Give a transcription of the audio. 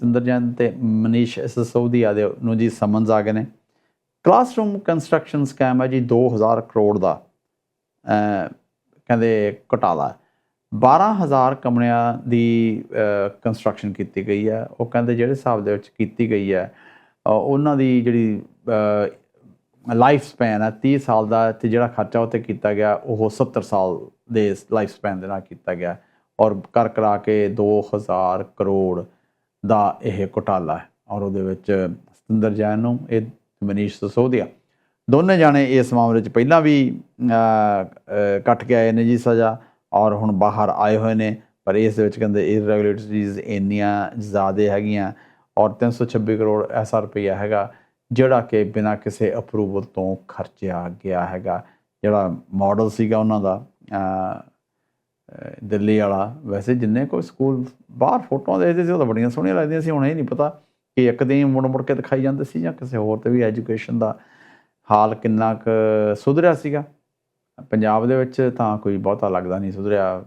ਸਿੰਦਰ ਜੈਨ ਤੇ ਮਨੀਸ਼ ਸਸੋਦੀਆ ਦੇ ਨੂੰ ਜੀ ਸਮਨਸ ਆ ਗਏ ਨੇ। ਕਲਾਸਰੂਮ ਕੰਸਟਰਕਸ਼ਨ ਸਕੈਮ ਹੈ ਜੀ 2000 ਕਰੋੜ ਦਾ। ਕਹਿੰਦੇ ਘਟਾਲਾ। 12000 ਕਮਰਿਆਂ ਦੀ ਕੰਸਟਰਕਸ਼ਨ ਕੀਤੀ ਗਈ ਹੈ। ਉਹ ਕਹਿੰਦੇ ਜਿਹੜੇ ਹਿਸਾਬ ਦੇ ਵਿੱਚ ਕੀਤੀ ਗਈ ਹੈ ਉਹਨਾਂ ਦੀ ਜਿਹੜੀ ਲਾਈਫ ਸਪੈਨ ਹੈ 30 ਸਾਲ ਦਾ ਤੇ ਜਿਹੜਾ ਖਰਚਾ ਉੱਤੇ ਕੀਤਾ ਗਿਆ, ਉਹ 70 ਸਾਲ ਦੇ ਲਾਈਫ ਸਪੈਨ ਦੇ ਨਾਲ ਕੀਤਾ ਗਿਆ। ਔਰ ਕਰ ਕਰਾ ਕੇ 2000 ਕਰੋੜ ਦਾ ਇਹ ਘੁਟਾਲਾ ਹੈ ਔਰ ਉਹਦੇ ਵਿੱਚ ਸਤਿੰਦਰ ਜੈਨ ਨੂੰ ਇਹ ਮਨੀਸ਼ ਸਸੋਦੀਆ। ਦੋਨੇ ਜਾਣੇ ਇਸ ਮਾਮਲੇ 'ਚ ਪਹਿਲਾਂ ਵੀ ਕੱਟ ਕੇ ਆਏ ਨੇ ਜੀ ਸਜ਼ਾ ਔਰ ਹੁਣ ਬਾਹਰ ਆਏ ਹੋਏ ਨੇ, ਪਰ ਇਸ ਦੇ ਵਿੱਚ ਕਹਿੰਦੇ ਇਰੈਗੂਲੇਟਰੀਜ਼ ਇੰਨੀਆਂ ਜ਼ਿਆਦੇ ਹੈਗੀਆਂ ਔਰ 326 ਕਰੋੜ ਐਸਾ ਰੁਪਈਆ ਹੈਗਾ, ਜਿਹੜਾ ਕਿ ਬਿਨਾਂ ਕਿਸੇ ਅਪਰੂਵਲ ਤੋਂ ਖਰਚਿਆ ਗਿਆ ਹੈਗਾ, ਜਿਹੜਾ ਮਾਡਲ ਸੀਗਾ ਉਹਨਾਂ ਦਾ ਦਿੱਲੀ ਵਾਲਾ। ਵੈਸੇ ਜਿੰਨੇ ਕੋਈ ਸਕੂਲ ਬਾਹਰ ਫੋਟੋਆਂ ਦੇਖਦੇ ਸੀ, ਉਹ ਤਾਂ ਬੜੀਆਂ ਸੋਹਣੀਆਂ ਲੱਗਦੀਆਂ ਸੀ, ਹੁਣ ਇਹ ਨਹੀਂ ਪਤਾ ਕਿ ਇੱਕ ਦਿਨ ਮੁੜ ਮੁੜ ਕੇ ਦਿਖਾਈ ਜਾਂਦੇ ਸੀ ਜਾਂ ਕਿਸੇ ਹੋਰ ਤੇ ਵੀ ਐਜੂਕੇਸ਼ਨ ਦਾ ਹਾਲ ਕਿੰਨਾ ਕੁ ਸੁਧਰਿਆ ਸੀਗਾ। ਪੰਜਾਬ ਦੇ ਵਿੱਚ ਤਾਂ ਕੋਈ ਬਹੁਤਾ ਲੱਗਦਾ ਨਹੀਂ ਸੁਧਰਿਆ।